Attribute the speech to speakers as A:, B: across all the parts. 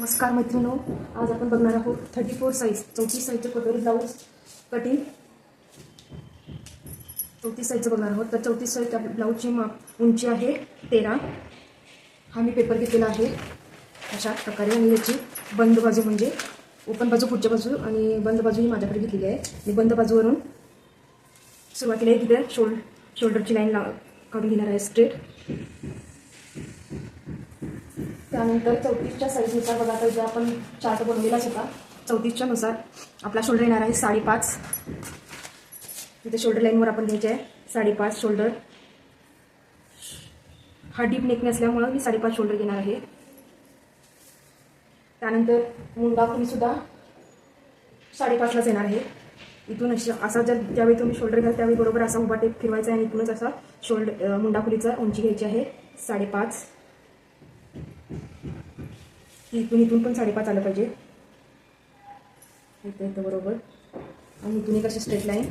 A: नमस्कार मैत्रिणो आज आपण बघणार आहोत थर्टी फोर साईज चौतीस साईजचं कटोरी ब्लाऊज कटिंग चौतीस साईजचं बघणार आहोत. तर चौतीस साईज त्या ब्लाऊजची माप उंची आहे तेरा. हा मी पेपर घेतलेला आहे. अशा प्रकारे आणि याची बंद बाजू म्हणजे ओपन बाजू पुढच्या बाजू आणि बंद बाजू ही माझ्याकडे घेतलेली आहे. मी बंद बाजूवरून सुरुवातीला एक इथे शोल्ड शोल्डरची लाईन ला काढून घेणार आहे स्ट्रेट त्यानंतर चौतीसच्या साईजनुसार बघा तर जे आपण चार्ट बनवलेलाच होता चौतीसच्या नुसार आपला शोल्डर येणार आहे साडेपाच. तिथे शोल्डर लाईनवर आपण घ्यायचे आहे साडेपाच शोल्डर हा डीप नेक नसल्यामुळं मी साडेपाच शोल्डर घेणार आहे. त्यानंतर मुंडा सुद्धा साडेपाचलाच येणार आहे. इथून अशी असा ज्या ज्यावेळी तुम्ही शोल्डर घ्याल त्यावेळी बरोबर असा उभा टेप फिरवायचा आहे आणि इथूनच असा शोल्डर मुंडाखुलीचा उंची घ्यायची आहे साडेपाच. की इथून इथून पण साडेपाच आलं पाहिजे. इथं इथं बरोबर. आणि इथून एक अशी स्ट्रेट लाईन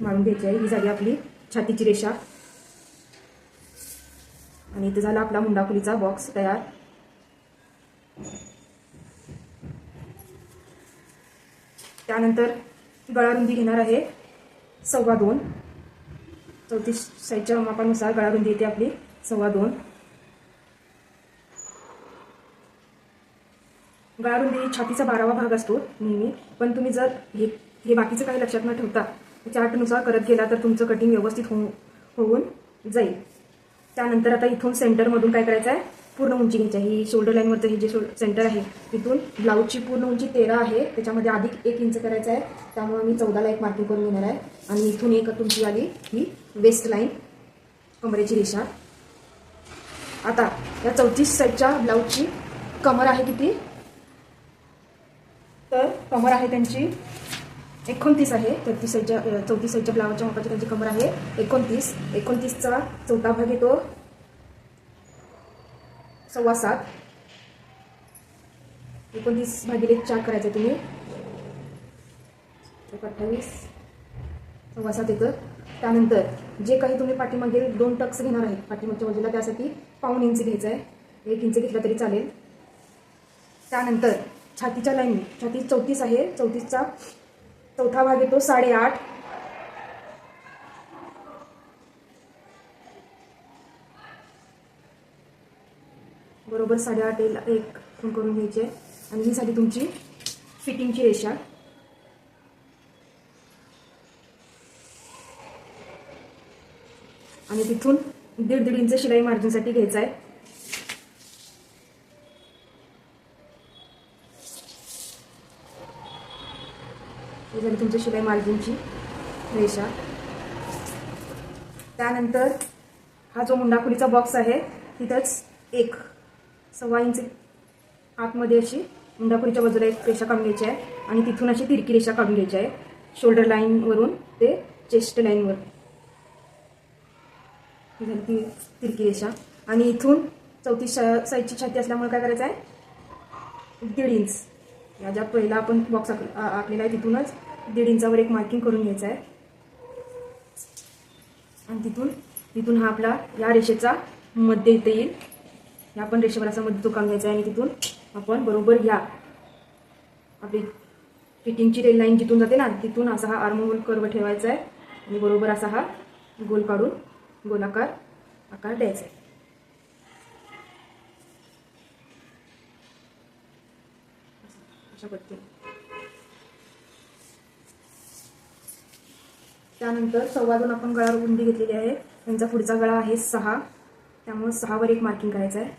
A: मारून घ्यायची आहे. ही झाली आपली छातीची रेषा. आणि इथं झाला आपला मुंडाखुलीचा बॉक्स तयार. त्यानंतर गळारुंदी घेणार आहे सव्वा दोन. चौतीस साईजच्या मापानुसार गळारुंदी येते आपली सव्वा दोन. गळारुंदी छातीचा बारावा भाग असतो नेहमी. पण तुम्ही जर हे हे बाकीचं काही लक्षात न ठेवता चार्टनुसार करत गेला तर तुमचं कटिंग व्यवस्थित होऊ होऊन जाईल. त्यानंतर आता इथून सेंटरमधून काय करायचं आहे? पूर्ण उंची घ्यायची आहे. ही शोल्डर लाईनवरचं हे जे शो सेंटर आहे तिथून ब्लाऊजची पूर्ण उंची तेरा आहे. त्याच्यामध्ये अधिक एक इंच करायचं आहे. त्यामुळे मी चौदाला एक मार्किंग करून घेणार आहे. आणि इथून एक तुमची आली ही वेस्ट लाईन कमरेची रेषा. आता या चौतीस साईडच्या ब्लाऊजची कमर आहे किती? तर कमर आहे त्यांची एकोणतीस आहे. तेहतीस साईजच्या चौतीस साईजच्या ब्लाऊजच्या मापाची त्यांची कमर आहे. एकोणतीस एकोणतीसचा चौथा भाग येतो. सव्वा सात. एकोणतीस भागिले चार करायचं तुम्ही. अठ्ठावीस. सव्वा सात येतं. त्यानंतर जे काही तुम्ही पाठीमागील दोन टक्स घेणार आहेत पाठीमागच्या बाजूला त्यासाठी पाऊन इंच घ्यायचं आहे एक इंच घेतला तरी चालेल. त्यानंतर छातीच्या लाईन छाती चौतीस आहे चौतीसचा चौथा भाग येतो साडेआठ. बरोबर साडेआठ एक करून घ्यायचे. आणि ही झाली तुमची फिटिंगची रेषा. आणि तिथून दीड दीड इंच शिलाई मार्जिनसाठी घ्यायचा आहे. ही झाली तुमची शिलाई मार्जिनची रेषा. त्यानंतर हा जो मुंडाखुलीचा बॉक्स आहे तिथंच एक सव्वा इंच आतमध्ये अशी मुंडाखुलीच्या बाजूला एक रेषा काढून घ्यायची आहे आणि तिथून अशी तिरकी रेषा काढून घ्यायची आहे. शोल्डर लाईनवरून ते चेस्ट लाईनवर ही झाली ती तिरकी रेषा. आणि इथून चौतीस साईजची छाती असल्यामुळे काय करायचं आहे? दीड इंच या ज्या पहिला आपण बॉक्स आक आखलेला आहे तिथूनच. दीड इंचावर एक मार्किंग करून घ्यायचं आहे. आणि तिथून तिथून हा आपला या रेषेचा मध्य इथे येईल. या पण रेषेवर असा मध्ये तुकान घ्यायचा आहे आणि तिथून आपण बरोबर या आपली फिटिंगची रेल लाईन जिथून जाते ना तिथून असा हा आर्मोल कर्व ठेवायचा आहे. आणि बरोबर असा हा गोल काढून गोलाकार आकार द्यायचा आहे. अशा पद्धतीने त्यानंतर सव्वा दोन आपण गळावर बुंदी घेतलेली आहे. त्यांचा पुढचा गळा आहे सहा. त्यामुळे सहावर एक मार्किंग करायचं आहे.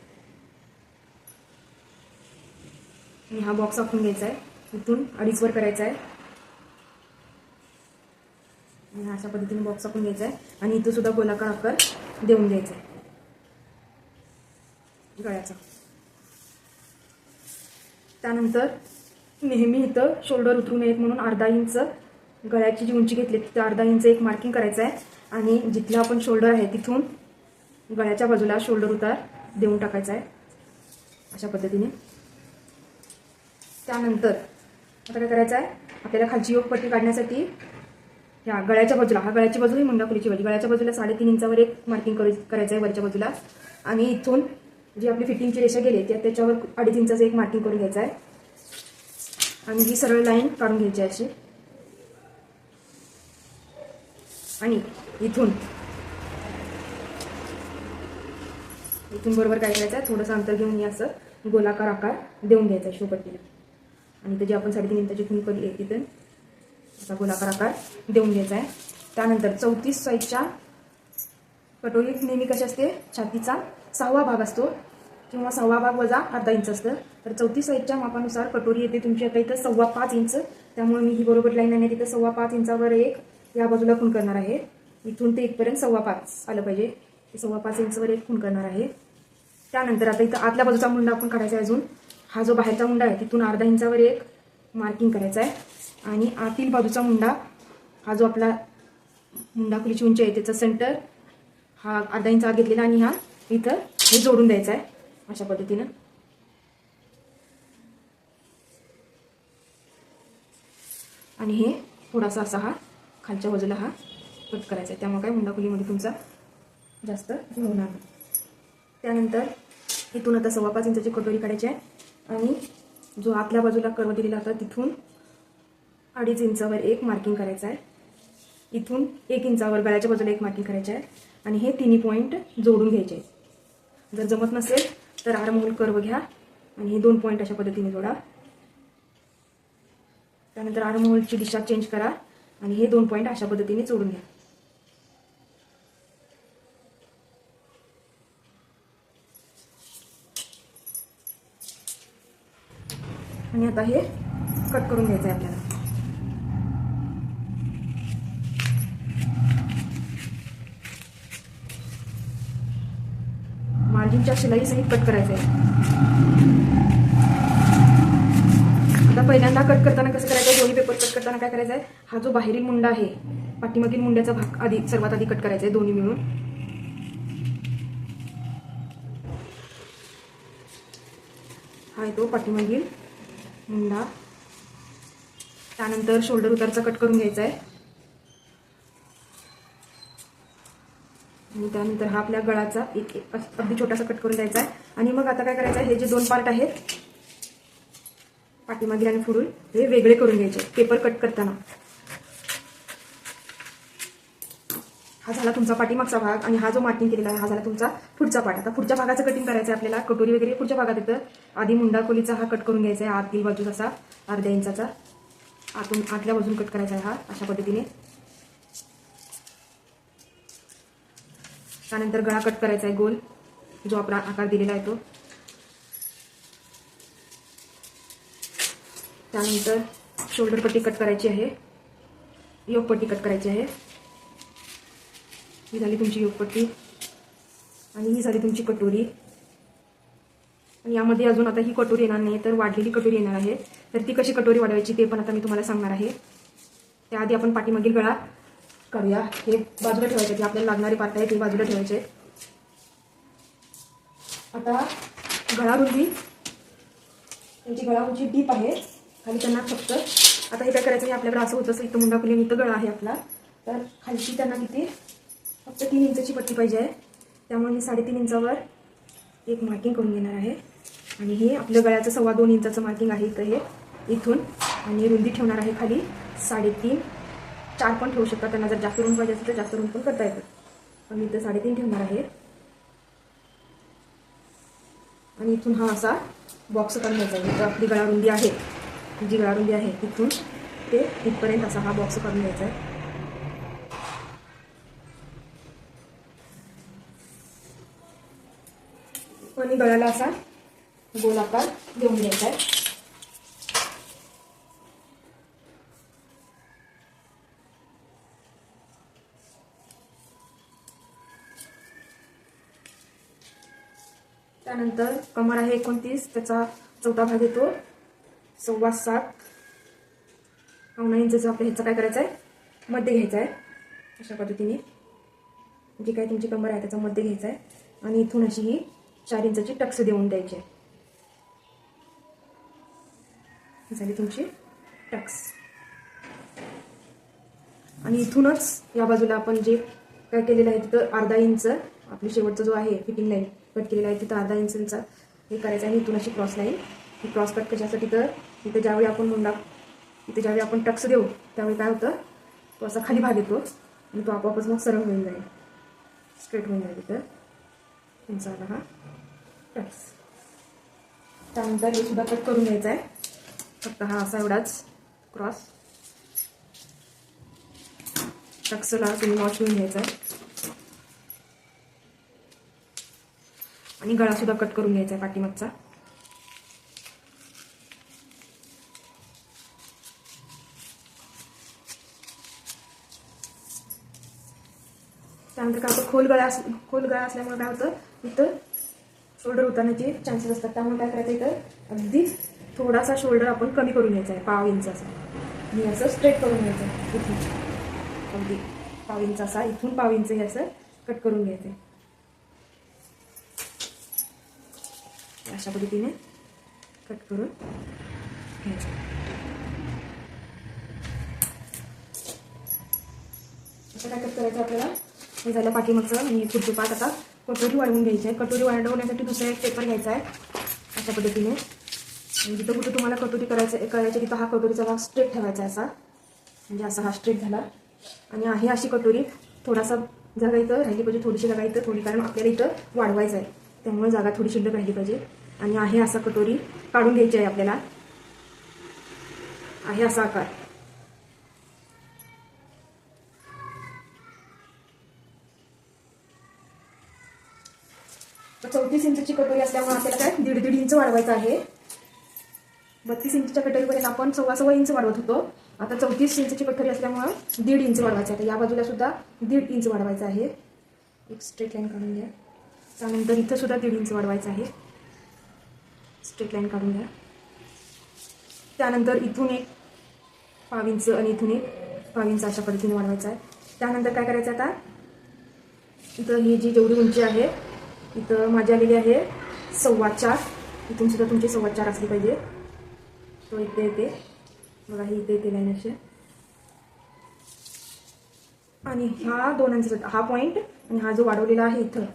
A: आणि हा बॉक्स आखून घ्यायचा आहे. इथून अडीचवर करायचा आहे. आणि अशा पद्धतीने बॉक्स आखून घ्यायचा आहे. आणि इथं सुद्धा गोलाकार आकार देऊन द्यायचा आहे. गळ्याचा. त्यानंतर नेहमी इथं शोल्डर उतरू नयेत म्हणून अर्धा इंच गळ्याची जी उंची घेतली तिथं अर्धा इंच एक मार्किंग करायचं आहे आणि जिथलं आपण शोल्डर आहे तिथून गळ्याच्या बाजूला शोल्डर उतार देऊन टाकायचा आहे अशा पद्धतीने. त्यानंतर आता काय करायचं आहे आपल्याला खालची योग पट्टी काढण्यासाठी ह्या गळ्याच्या बाजूला हा गळ्याची बाजू ही मुंडाखुलीची बाजू. गळ्याच्या बाजूला साडेतीन इंचावर एक मार्किंग करू करायचं आहे वरच्या बाजूला. आणि इथून जी आपली फिटिंगची रेषा गेली त्या त्याच्यावर अडीच इंचाचं एक मार्किंग करून घ्यायचं आहे आणि ही सरळ लाईन काढून घ्यायची आहे अशी. आणि इथून. इथून बरोबर काय करायचं आहे? थोडंसं अंतर घेऊन हे असं गोलाकार आकार देऊन घ्यायचा आहे शोपट्टीला आणि त्याची आपण साडेतीन इंचाची खून कधी आहे तिथे असा गोलाकार आकार देऊन घ्यायचा आहे. त्यानंतर चौतीस साईजच्या कटोरी नेहमी कशी असते? छातीचा सहावा भाग असतो. किंवा सव्वा भाग वजा अर्धा इंच असतं. तर चौतीस साईजच्या मापानुसार कटोरी येते तुमची. आता इथं सव्वा पाच इंच. त्यामुळे मी ही बरोबर लाईन आणि तिथं सव्वा पाच इंचावर एक या बाजूला खून करणार आहे. इथून ते इथपर्यंत सव्वा पाच आलं पाहिजे. सव्वा पाच इंचवर एक खून करणार आहे. त्यानंतर आता इथं आतल्या बाजूचा मुंडा आपण काढायचा आहे अजून. हा जो बाहेरचा मुंडा आहे तिथून अर्धा इंचावर एक मार्किंग करायचा आहे. आणि आतील बाजूचा मुंडा हा जो आपला मुंडा खुलीची उंची आहे त्याचा सेंटर हा अर्धा इंच आत घेतलेला आणि हा इथं हे जोडून द्यायचा आहे. अशा पद्धतीनं. आणि हे थोडासा असा हा खालच्या बाजूला हा कट करायचा आहे. त्यामुळे काय हुंडाकुलीमध्ये तुमचा जास्त होणार नाही. त्यानंतर इथून आता सव्वा पाच इंचाची कटोरी काढायची आहे. आणि जो आतल्या बाजूला कर्व दिलेला होता तिथून अडीच इंचावर एक मार्किंग करायचं आहे. इथून एक इंचावर गळ्याच्या बाजूला एक मार्किंग करायचं आहे. आणि हे तिन्ही पॉईंट जोडून घ्यायचे आहेत. जर जमत नसेल तर आरमोल कर्व घ्या. आणि हे दोन पॉईंट अशा पद्धतीने जोडा. त्यानंतर आरमोलची दिशा चेंज करा. आणि हे दोन पॉईंट अशा पद्धतीने जोडून घ्या. आणि आता हे कट करून घ्यायचं आहे आपल्याला. मार्जिनच्या शिलाई सहित कट करायचं आहे आता पहिल्यांदा कट करताना कसं करायचं आहे दोन्ही पेपर कट करताना काय करायचं आहे हा जो बाहेरील मुंडा आहे पाठीमागील मुंड्याचा भाग आधी सर्वात आधी कट करायचा आहे दोन्ही मिळून. हा येतो तो पाठीमागील मुंडा. त्यानंतर शोल्डर उतारचा कट करून घ्यायचा आहे आणि त्यानंतर हा आपल्या गळाचा एक एक अगदी छोटासा कट करून द्यायचा आहे. आणि मग आता काय करायचं आहे? हे जे दोन पार्ट आहेत पाठीमागील आणि फुडून हे वेगळे करून घ्यायचे पेपर कट करताना. हा झाला तुमचा पाठीमागचा भाग आणि हा जो मार्किंग केलेला आहे हा झाला तुमचा पुढचा पार्ट आता पुढच्या भागाचं कटिंग करायचं आहे आपल्याला कटोरी वगैरे पुढच्या भागात येतं. आधी मुंडा खोलीचा हा कट करून घ्यायचा आहे आतील बाजूचा असा अर्ध्या इंचाचा. आतून आतल्या बाजून कट करायचा आहे हा अशा पद्धतीने. त्यानंतर गळा कट करायचा आहे गोल. जो आपला आकार दिलेला आहे तो. त्यानंतर शोल्डर पट्टी कट करायची आहे. योगपट्टी कट करायची आहे. ही झाली तुमची योगपट्टी आणि ही झाली तुमची कटोरी. आणि यामध्ये अजून आता ही कटोरी येणार नाही तर वाढलेली कटोरी येणार आहे. तर ती कशी कटोरी वाढवायची ते पण आता मी तुम्हाला सांगणार आहे. त्याआधी आपण पाठीमागील गळा करूया. हे बाजूला ठेवायचे ते आपल्याला लागणारे पार्ट आहे ते बाजूला ठेवायचे. आता गळारुंदी त्यांची गळारुंची डीप आहे खाली त्यांना फक्त आता हे काय करायचं आहे आपल्याकडे असं होतं असं इथं मुंडा फुले इथं गळा आहे आपला. तर खालची त्यांना किती? फक्त तीन इंचची पट्टी पाहिजे आहे. त्यामुळे मी साडेतीन इंचावर एक मार्किंग करून घेणार आहे. आणि हे आपल्या गळ्याचं सव्वा दोन इंचाचं मार्किंग आहे इथं हे. इथून आणि रुंदी ठेवणार आहे खाली साडेतीन चार पण ठेवू शकता. त्यांना जर जास्त रूम पाहिजे असेल तर जास्त रूम पण करता येतं पण मी इथं साडेतीन ठेवणार आहे आणि इथून हा असा बॉक्स करून घ्यायचा आहे. जिथं आपली गळारुंदी आहे. जी गळारुंदी आहे तिथून ते इथपर्यंत असा हा बॉक्स करून घ्यायचा आहे. आणि गळ्याला असा गोलाकार देऊन द्यायचा आहे. त्यानंतर कमर आहे एकोणतीस त्याचा चौथा भाग येतो. सव्वा सात. पावणा इंचचं आपल्या ह्याचं काय करायचं आहे मध्ये घ्यायचं आहे अशा पद्धतीने. जी काय तुमची कमर आहे त्याचा मध्ये घ्यायचा आहे आणि इथून अशी ही चार इंचाची टक्स देऊन द्यायची आहे. झाली तुमची टक्स. आणि इथूनच या बाजूला आपण जे काय केलेलं आहे तिथं अर्धा इंच आपली शेवटचा जो आहे फिटिंग लाईन कट केलेला आहे तिथं अर्धा इंचचा. हे करायचं आहे इथून अशी क्रॉस लाईन ही क्रॉस कट कशासाठी तर? इथं ज्यावेळी आपण मुंडा इथं ज्यावेळी आपण टक्स देऊ त्यावेळी काय होतं? तो असा खाली भाग येतो आणि तो आपोआपच मग सरळ होऊन जाईल. स्ट्रेट होऊन जाईल इथं. तुमचा आला हा टक्स. त्यानंतर हे सुद्धा कट करून घ्यायचा आहे. फक्त हा असा एवढाच क्रॉस टक्सला तुम्ही वॉश घेऊन घ्यायचा आहे. आणि गळा सुद्धा कट करून घ्यायचा आहे पाठीमागचा. त्यानंतर काय होतं? खोल गळा अस खोल गळा असल्यामुळे काय होतं? इथं शोल्डर उतरण्याचे चान्सेस असतात. त्यामुळे काय करायचं इथं? अगदी थोडासा शोल्डर आपण कमी करून घ्यायचा आहे पाव इंच असा. आणि असं स्ट्रेट करून घ्यायचं आहे इथून. अगदी पाव इंच असा इथून पाव इंच हे असं कट करून घ्यायचं आहे. अशा पद्धतीने कट करून घ्यायचं काय कट करायचं आपल्याला हे झालं पाठीमागचं मी पुढचे आता कटोरी वाढवून घ्यायची आहे कटोरी वाढवण्यासाठी दुसरा एक पेपर घ्यायचा आहे अशा पद्धतीने आणि जिथं कुठं तुम्हाला कटोरी करायचं करायची तिथं हा कटोरीचा भाग स्ट्रेट ठेवायचा आहे असा म्हणजे असा हा स्ट्रेट झाला आणि आहे अशी कटोरी थोडासा जगायचं इथं राहिली पाहिजे थोडीशी जागा इथं थोडी कारण आपल्याला इथं वाढवायचं आहे त्यामुळे जागा थोडी शिल्लक राहिली पाहिजे. आणि आहे असा कटोरी काढून घ्यायची आहे आपल्याला. आहे असा आकार. चौतीस इंचची कटोरी असल्यामुळे आपल्याला काय? दीड दीड इंच वाढवायचं आहे. बत्तीस इंचच्या कटोरीपर्यंत आपण सव्वा सव्वा इंच वाढवत होतो. आता चौतीस इंचची कटोरी असल्यामुळं दीड इंच वाढवायचं आहे. या बाजूला सुद्धा दीड इंच वाढवायचं आहे. एक स्ट्रेट लाईन काढून घ्या. त्यानंतर इथं सुद्धा दीड इंच वाढवायचं आहे. स्ट्रेट लाईन काढून घ्या. त्यानंतर इथून एक पाव इंच आणि इथून एक पाव इंच अशा पद्धतीने वाढवायचं आहे. त्यानंतर काय करायचं आता? इथं ही जी जेवढी उंची आहे इथं माझी आलेली आहे सव्वा चार. इथून सुद्धा तुमची सव्वा चार असली पाहिजे. तो इथे येते. बघा ही इथे येते लाईन अशी. आणि ह्या दोनांचा हा पॉईंट आणि हा जो वाढवलेला आहे इथं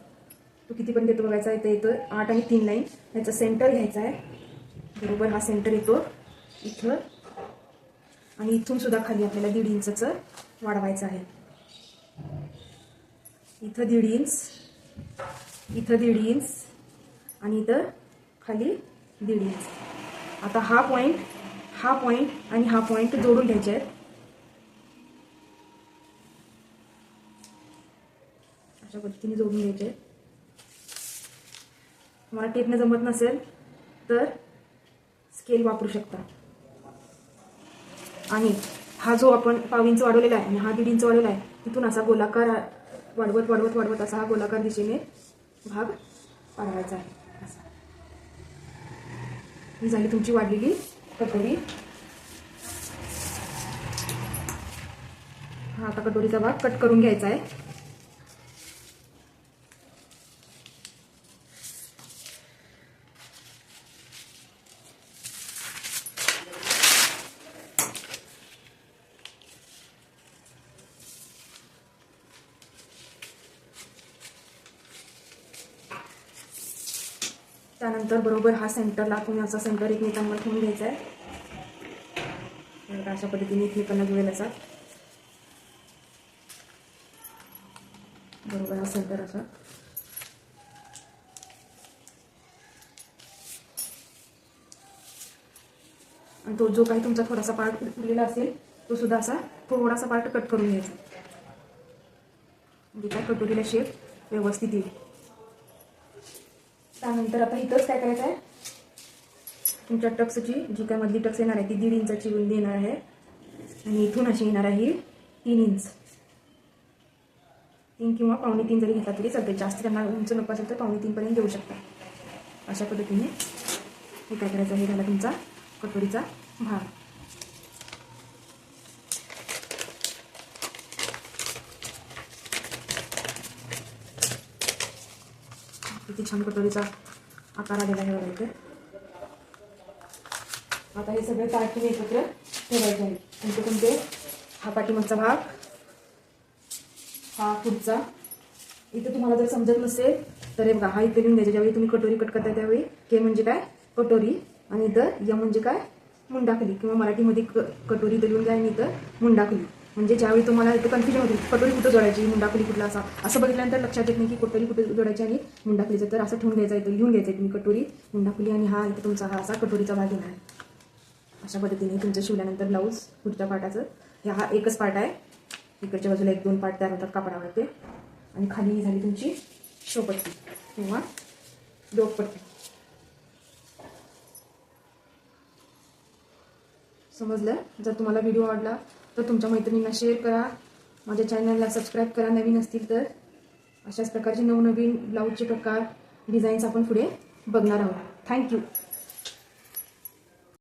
A: तो कितीपर्यंत येतो बघायचा इथं येतो आठ आणि तीन लाईन याचा सेंटर घ्यायचा आहे. बरोबर हा सेंटर येतो इथं. आणि इथून सुद्धा खाली आपल्याला दीड इंचचं वाढवायचं आहे. इथं दीड इंच इथं दीड इंच आणि इथं खाली दीड इंच. आता हा पॉईंट हा पॉईंट आणि हा पॉईंट जोडून घ्यायचे आहेत. अशा पद्धतीने जोडून घ्यायचे आहेत. तुम्हाला टेपनं जमत नसेल तर स्केल वापरू शकता. आणि हा जो आपण पाव इंच वाढवलेला आहे आणि हा दीड इंच वाढवलेला आहे तिथून असा गोलाकार वाढवत वाढवत वाढवत असा हा गोलाकार दिशेने भाग वाढवायचा आहे. असा. ही झाली तुमची वाढलेली कटोरी. हा आता कटोरीचा भाग कट करून घ्यायचा आहे. त्यानंतर बरोबर हा सेंटरला तुम्ही असा सेंटर एकमेकांवर ठेवून घ्यायचा आहे अशा पद्धतीने एकमेकांना जुळेल असा बरोबर हा सेंटर असा. आणि तो जो काही तुमचा थोडासा पार्ट उरलेला असेल तो सुद्धा असा थोडासा पार्ट कट करून घ्यायचा. म्हणजे त्या कटोरीला शेप व्यवस्थित येईल. त्यानंतर आता इथंच काय करायचं आहे? तुमच्या टक्सची जी काय मधली टक्स येणार आहे ती दीड इंचाची रुंदी येणार आहे. आणि इथून अशी येणार आहे तीन इंच. तीन किंवा पावणे तीन जरी घेतला तरी चालते जास्त त्यांना उंच नको असेल तर पावणे तीनपर्यंत घेऊ शकता अशा पद्धतीने हे काय करायचं हे झाला तुमचा कटोरीचा भाग. किती छान कटोरीचा आकार आलेला आहे बघा इथे. आता हे सगळे तारखे एकत्र ठेवायचे आहेत. तुमचे तुमचे. हा पाठीमागचा भाग हा पुढचा. इथे तुम्हाला जर समजत नसेल तर हे बघा हा इथे लिहून द्यायचा ज्यावेळी तुम्ही कटोरी कट करता त्यावेळी के म्हणजे काय? कटोरी. आणि इथं य म्हणजे काय? मुंडाखली. किंवा मराठीमध्ये क कटोरी इथं लिहून द्या आणि इथं मुंडाखली. म्हणजे ज्यावेळी तुम्हाला इथं कन्फ्युजन होते कटोरी कुठं जोडायची मुंडाखली कुठला असा? असं बघितल्यानंतर लक्षात येत नाही की कटोरी कुठे जोडायची आणि मुंडाखलीचं. तर असं ठेवून घ्यायचं इथं लिहून घ्यायचं तुम्ही कटोरी मुंडाखली आणि हा इथं तुमचा हा असा कटोरीचा भाग येणार आहे. अशा पद्धतीने तुमचं शिवल्यानंतर ब्लाऊज पुढच्या पार्टाचं हे हा एकच पार्ट आहे. इकडच्या बाजूला एक दोन पार्ट तयार होतात कापडावरती आणि खाली ही झाली तुमची शोपट्टी किंवा डोकपट्टी समजलं? जर तुम्हाला व्हिडिओ आवडला तर तुमच्या मैत्रिणींना शेअर करा. माझ्या चॅनलला सबस्क्राईब करा नवीन असतील तर. अशाच प्रकारचे नवनवीन ब्लाऊजचे प्रकार डिझाईन्स आपण पुढे बघणार आहोत. थँक्यू